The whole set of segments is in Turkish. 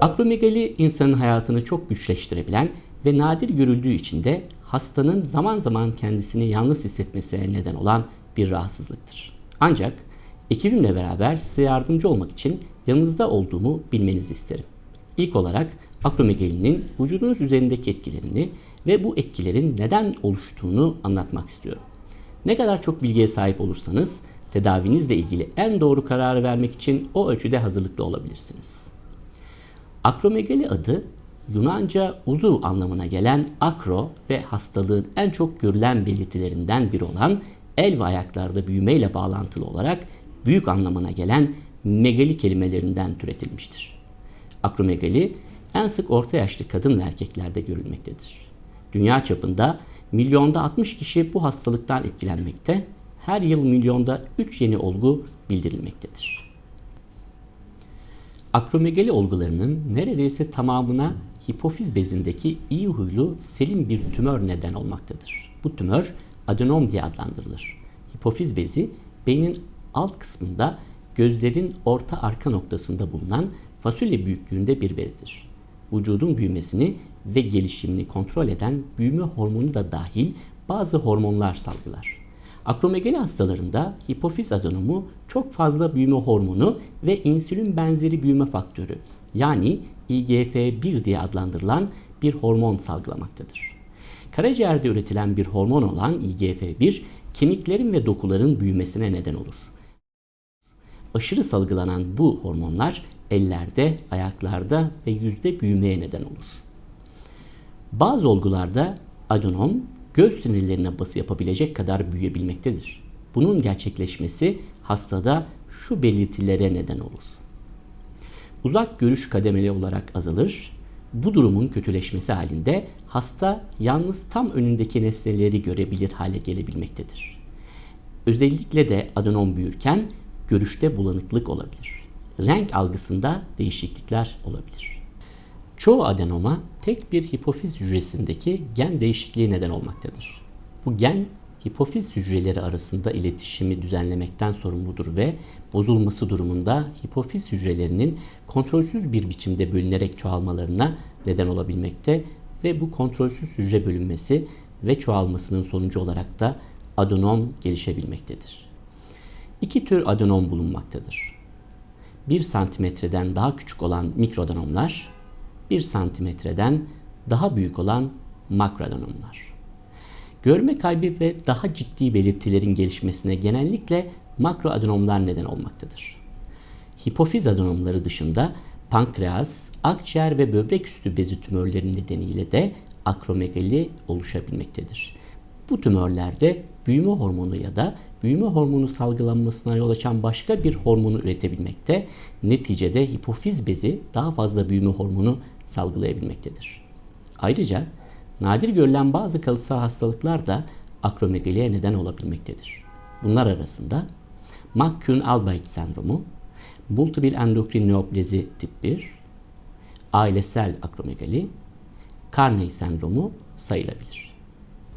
Akromegali insanın hayatını çok güçleştirebilen ve nadir görüldüğü için de hastanın zaman zaman kendisini yalnız hissetmesine neden olan bir rahatsızlıktır. Ancak ekibimle beraber size yardımcı olmak için yanınızda olduğumu bilmenizi isterim. İlk olarak akromegalinin vücudunuz üzerindeki etkilerini ve bu etkilerin neden oluştuğunu anlatmak istiyorum. Ne kadar çok bilgiye sahip olursanız tedavinizle ilgili en doğru kararı vermek için o ölçüde hazırlıklı olabilirsiniz. Akromegali adı Yunanca uzuv anlamına gelen akro ve hastalığın en çok görülen belirtilerinden biri olan el ve ayaklarda büyümeyle bağlantılı olarak büyük anlamına gelen megali kelimelerinden türetilmiştir. Akromegali en sık orta yaşlı kadın ve erkeklerde görülmektedir. Dünya çapında milyonda 60 kişi bu hastalıktan etkilenmekte, her yıl milyonda 3 yeni olgu bildirilmektedir. Akromegali olgularının neredeyse tamamına hipofiz bezindeki iyi huylu selim bir tümör neden olmaktadır. Bu tümör adenom diye adlandırılır. Hipofiz bezi beynin alt kısmında gözlerin orta arka noktasında bulunan fasulye büyüklüğünde bir bezdir. Vücudun büyümesini ve gelişimini kontrol eden büyüme hormonu da dahil bazı hormonlar salgılar. Akromegali hastalarında hipofiz adenomu çok fazla büyüme hormonu ve insülin benzeri büyüme faktörü yani IGF-1 diye adlandırılan bir hormon salgılamaktadır. Karaciğerde üretilen bir hormon olan IGF-1 kemiklerin ve dokuların büyümesine neden olur. Aşırı salgılanan bu hormonlar ellerde, ayaklarda ve yüzde büyümeye neden olur. Bazı olgularda adenom göz sinirlerine bası yapabilecek kadar büyüyebilmektedir. Bunun gerçekleşmesi hastada şu belirtilere neden olur. Uzak görüş kademeli olarak azalır. Bu durumun kötüleşmesi halinde hasta yalnız tam önündeki nesneleri görebilir hale gelebilmektedir. Özellikle de adenom büyürken görüşte bulanıklık olabilir. Renk algısında değişiklikler olabilir. Çoğu adenoma tek bir hipofiz hücresindeki gen değişikliği neden olmaktadır. Bu gen hipofiz hücreleri arasında iletişimi düzenlemekten sorumludur ve bozulması durumunda hipofiz hücrelerinin kontrolsüz bir biçimde bölünerek çoğalmalarına neden olabilmekte ve bu kontrolsüz hücre bölünmesi ve çoğalmasının sonucu olarak da adenom gelişebilmektedir. İki tür adenom bulunmaktadır. 1 santimetreden daha küçük olan mikroadenomlar, 1 santimetreden daha büyük olan makroadenomlar. Görme kaybı ve daha ciddi belirtilerin gelişmesine genellikle makroadenomlar neden olmaktadır. Hipofiz adenomları dışında pankreas, akciğer ve böbrek üstü bezi tümörleri nedeniyle de akromegali oluşabilmektedir. Bu tümörlerde büyüme hormonu ya da büyüme hormonu salgılanmasına yol açan başka bir hormonu üretebilmekte. Neticede hipofiz bezi daha fazla büyüme hormonu salgılayabilmektedir. Ayrıca nadir görülen bazı kalıtsal hastalıklar da akromegaliye neden olabilmektedir. Bunlar arasında McCune-Albright sendromu, multiple endokrin neoplezi tip 1, ailesel akromegali, Carney sendromu sayılabilir.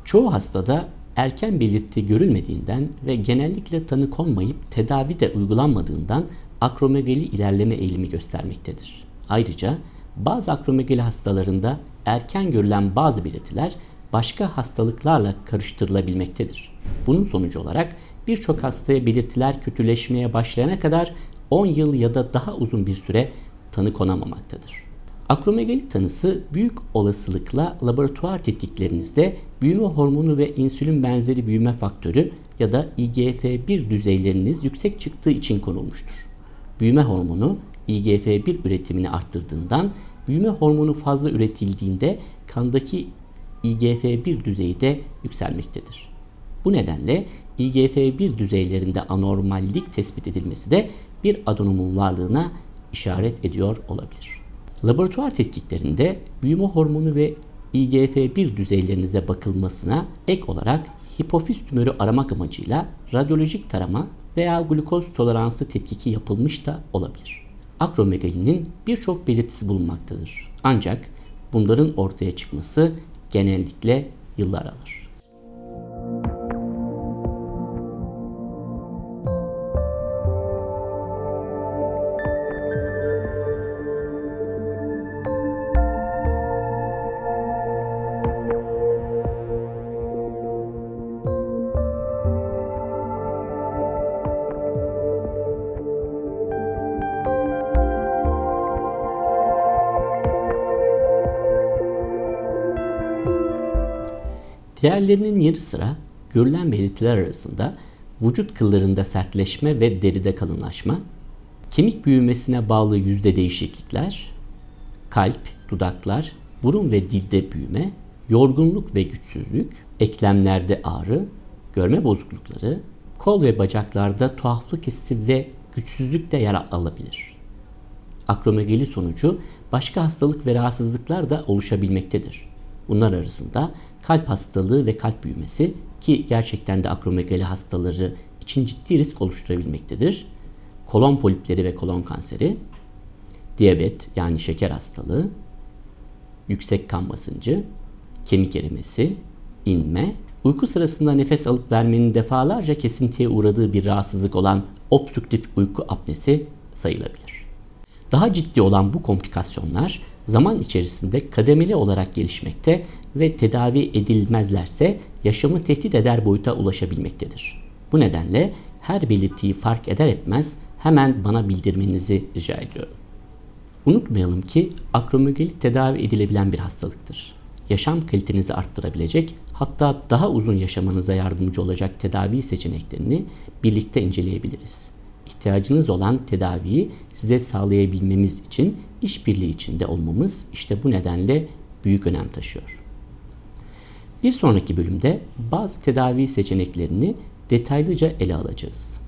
Çoğu hastada erken belirti görülmediğinden ve genellikle tanı konmayıp tedavi de uygulanmadığından akromegali ilerleme eğilimi göstermektedir. Ayrıca bazı akromegali hastalarında erken görülen bazı belirtiler başka hastalıklarla karıştırılabilmektedir. Bunun sonucu olarak birçok hastaya belirtiler kötüleşmeye başlayana kadar 10 yıl ya da daha uzun bir süre tanı konamamaktadır. Akromegali tanısı büyük olasılıkla laboratuvar tetkiklerinizde büyüme hormonu ve insülin benzeri büyüme faktörü ya da IGF-1 düzeyleriniz yüksek çıktığı için konulmuştur. Büyüme hormonu IGF-1 üretimini arttırdığından büyüme hormonu fazla üretildiğinde kandaki IGF-1 düzeyi de yükselmektedir. Bu nedenle IGF-1 düzeylerinde anormallik tespit edilmesi de bir adenomun varlığına işaret ediyor olabilir. Laboratuvar tetkiklerinde büyüme hormonu ve IGF-1 düzeylerinizde bakılmasına ek olarak hipofiz tümörü aramak amacıyla radyolojik tarama veya glukoz toleransı tetkiki yapılmış da olabilir. Akromegalinin birçok belirtisi bulunmaktadır. Ancak bunların ortaya çıkması genellikle yıllar alır. Diğerlerinin yanı sıra görülen belirtiler arasında vücut kıllarında sertleşme ve deride kalınlaşma, kemik büyümesine bağlı yüzde değişiklikler, kalp, dudaklar, burun ve dilde büyüme, yorgunluk ve güçsüzlük, eklemlerde ağrı, görme bozuklukları, kol ve bacaklarda tuhaflık hissi ve güçsüzlük de yer alabilir. Akromegali sonucu başka hastalık ve rahatsızlıklar da oluşabilmektedir. Bunlar arasında kalp hastalığı ve kalp büyümesi ki gerçekten de akromegali hastaları için ciddi risk oluşturabilmektedir. Kolon polipleri ve kolon kanseri, diyabet yani şeker hastalığı, yüksek kan basıncı, kemik erimesi, inme, uyku sırasında nefes alıp vermenin defalarca kesintiye uğradığı bir rahatsızlık olan obstrüktif uyku apnesi sayılabilir. Daha ciddi olan bu komplikasyonlar zaman içerisinde kademeli olarak gelişmekte ve tedavi edilmezlerse yaşamı tehdit eder boyuta ulaşabilmektedir. Bu nedenle her belirtiyi fark eder etmez hemen bana bildirmenizi rica ediyorum. Unutmayalım ki akromegali tedavi edilebilen bir hastalıktır. Yaşam kalitenizi arttırabilecek, hatta daha uzun yaşamanıza yardımcı olacak tedavi seçeneklerini birlikte inceleyebiliriz. İhtiyacınız olan tedaviyi size sağlayabilmemiz için işbirliği içinde olmamız işte bu nedenle büyük önem taşıyor. Bir sonraki bölümde bazı tedavi seçeneklerini detaylıca ele alacağız.